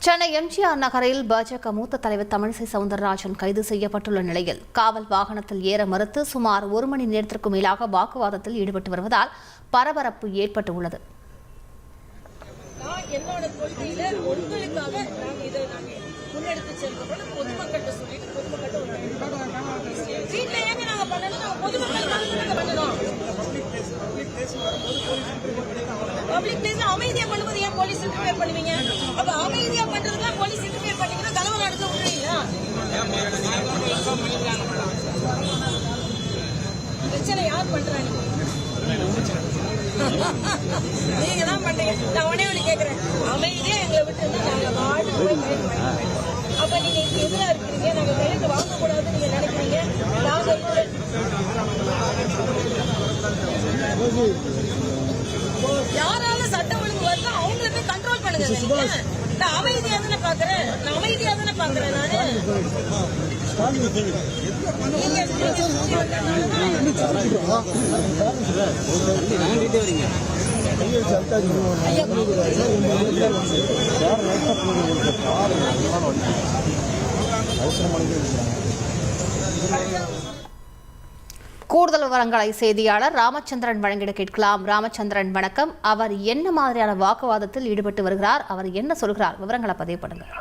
சென்னை எம்ஜிஆர் நகரில் பாஜக மூத்த தலைவர் தமிழிசை சவுந்தரராஜன் கைது செய்யப்பட்டுள்ள நிலையில் காவல் வாகனத்தில் ஏற மறுத்து சுமார் ஒரு மணி நேரத்திற்கும் மேலாக வாக்குவாதத்தில் ஈடுபட்டு வருவதால் பரபரப்பு ஏற்பட்டு உள்ளது பப்ளிக் பிளேஸ்ல அமைதியா பண்ணும்போது ஏன் போலீஸ் இன்டர்ஃபியர் பண்ணுவீங்க? அப்ப அமைதியா பண்றதுக்கு போலீஸ் இன்டர்ஃபியர் பண்ணீங்கன்னா கலவரம் நடக்க முடியல பிரச்சனை யார் பண்றாங்க நீங்க தான் பண்றீங்க. நான் உடனே ஒண்ணு கேக்குறேன். அமைதியா எங்களை விட்டு இருந்தா நாங்க வாடி போய் பயன்படுத்துவோம் அப்ப நீங்க இதுக்கு எதிரா இருக்கிறீங்க நாங்க கையெழுத்து வாங்க கூடாதுன்னு நீங்க நினைக்கிறீங்க. நாங்க நான் அமைதியா தானே பாக்குறேன் நான் அமைதியா தானே பாக்குறேன் நீங்க கூடுதல் விவரங்களை செய்தியாளர் ராமச்சந்திரன் வழங்கிட கேட்கலாம். ராமச்சந்திரன் வணக்கம். அவர் என்ன மாதிரியான வாக்குவாதத்தில் ஈடுபட்டு வருகிறார்? அவர் என்ன சொல்கிறார்? விவரங்களை பதிவு பண்ணுங்கள்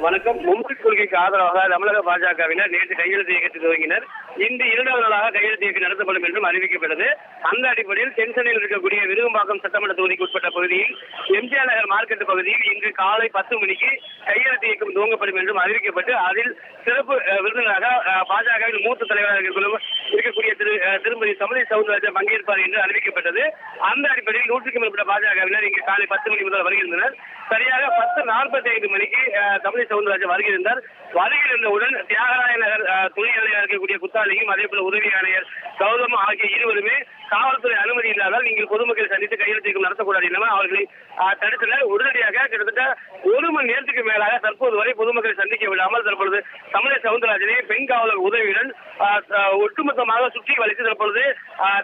வணக்கம். மும்பை கொள்கைக்கு ஆதரவாக தமிழக பாஜகவினர் நேற்று கையெழுத்து இயக்கத்தை துவங்கினர். இன்று இரண்டாவது நாளாக கையெழுத்து இயக்கம் நடத்தப்படும் என்றும் அறிவிக்கப்பட்டது. அந்த அடிப்படையில் தென்சென்னையில் இருக்கக்கூடிய விருகம்பாக்கம் சட்டமன்ற தொகுதிக்கு உட்பட்ட பகுதியில் எம்ஜிஆர் நகர் மார்க்கெட் பகுதியில் இன்று காலை பத்து மணிக்கு கையெழுத்து இயக்கம் துவங்கப்படும் என்றும் அறிவிக்கப்பட்டு அதில் சிறப்பு விருந்தினராக பாஜகவின் மூத்த தலைவராக இருக்கக்கூடிய- திரு திருமதி தமிழை சவுந்தரராஜன் பங்கேற்பார் என்று அறிவிக்கப்பட்டது. அந்த அடிப்படையில் நூற்றுக்கும் மேற்பட்ட பாஜகவினர் இங்கு காலை பத்து மணி முதல் வருகின்றனர். சரியாக பத்து நாற்பத்தி ஐந்து மணிக்கு தமிழி சவுந்தரராஜன் வருகின்றார் வருகிறவுடன் தியாகராய நகர் அஹ், துணை ஆணையர் இருக்கக்கூடிய குத்தாலியும் அதே போல உதவி ஆணையர் கௌதம் ஆகிய இருவருமே காவல்துறை அனுமதி இல்லாதால் நீங்கள் பொதுமக்களை சந்தித்து கையெழுத்துக்கள் நடத்தக்கூடாது என அவர்களை அஹ், தடுத்தனர். உடனடியாக கிட்டத்தட்ட ஒரு மணி நேரத்துக்கு மேலாக தற்போது வரை பொதுமக்களை சந்திக்க விடாமல் தற்பொழுது தமிழை சவுந்தரராஜனை பெண் காவலர் உதவியுடன் ஒட்டுமொத்தமாக சுற்றி வளைத்து தற்பொழுது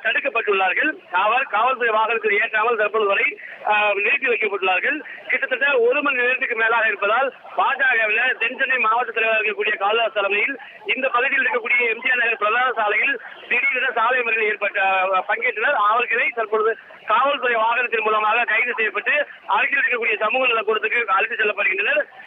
தடுக்கப்பட்டுள்ளார்கள். அவர் காவல்துறை வாகனத்தில் ஏற்றாமல் தற்பொழுது வரை நிறுத்தி வைக்கப்பட்டுள்ளார்கள். கிட்டத்தட்ட ஒரு மணி நேரத்துக்கு மேலாக இருப்பதால் பாஜகவில் தென்சென்னை மாவட்ட தலைவராக இருக்கக்கூடிய காளிதாஸ் தலைமையில் இந்த பகுதியில் இருக்கக்கூடிய எம்ஜிஆர் நகர் பிரதான சாலையில் திடீரென சாலை மறியல் ஏற்பட்ட பங்கேற்றனர். அவர்களை தற்பொழுது காவல்துறை வாகனத்தின் மூலமாக கைது செய்யப்பட்டு அருகில் இருக்கக்கூடிய சமூக நலக்கூடத்துக்கு அழைத்து செல்லப்படுகின்றனர்.